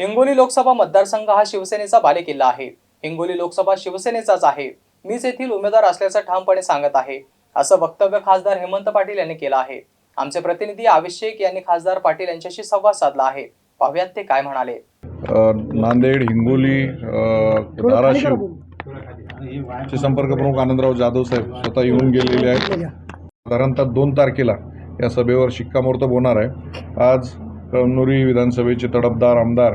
हिंगोली लोकसभा मतदारसंघ हा शिवसेनेचा बालेकिल्ला आहे. हिंगोली लोकसभा शिवसेनेचाच आहे. मीच येथील उमेदवार असल्याचं ठामपणे सांगत आहे. असं वक्तव्य खासदार हेमंत पाटील यांनी केलं आहे. आमचे प्रतिनिधी शेख यांनी खासदार पाटील यांच्याशी संवाद साधला आहे. पाहुयात ते काय म्हणाले. नांदेड हिंगोली धाराशिव चे संपर्क प्रमुख आनंदराव जाधव साहेब स्वतः येऊन गेलेले आहेत. साधारणतः दोन तारखेला या सभेवर शिक्कामोर्तब होणार आहे. आज कळमनुरी विधानसभेचे तडफदार आमदार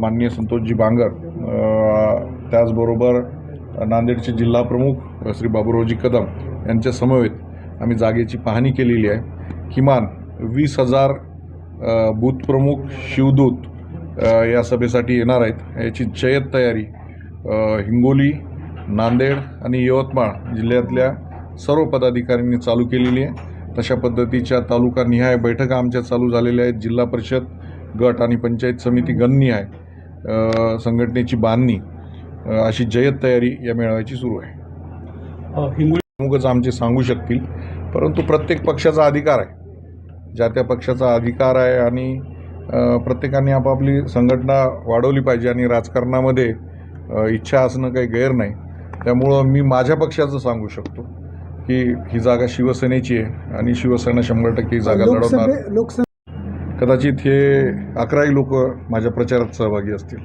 माननीय संतोषजी बांगर त्याचबरोबर नांदेडचे जिल्हा प्रमुख श्री बाबुरावजी कदम यांच्या समवेत आम्ही जागेची पाहणी केलेली आहे. किमान वीस हजार बूथप्रमुख बूथ प्रमुख शिवदूत या सभेसाठी येणार आहेत. याची जयत तयारी हिंगोली नांदेड आणि यवतमाळ जिल्ह्यातल्या सर्व पदाधिकाऱ्यांनी चालू केलेली आहे. तशा पद्धतीच्या तालुकानिहाय बैठका आमच्या चालू झालेल्या आहेत. जिल्हा परिषद गट आणि पंचायत समिती गणनी आहे. अ, संघटनेची बांधणी अशी जय्यत तयारी या मेळाव्याची सुरू आहे. प्रमुखच आमचे सांगू शकतील परंतु प्रत्येक पक्षाचा अधिकार आहे. ज्या त्या पक्षाचा अधिकार आहे आणि प्रत्येकाने आपापली संघटना वाढवली पाहिजे आणि राजकारणामध्ये इच्छा असणं काही गैर नाही. त्यामुळं मी माझ्या पक्षाचं सांगू शकतो. की ही जागा शिवसेनेची आहे आणि शिवसेना शंभर टक्के ही जागा लढवणार. लोकसभे कदाचित हे अकराही लोक माझ्या प्रचारात सहभागी असतील.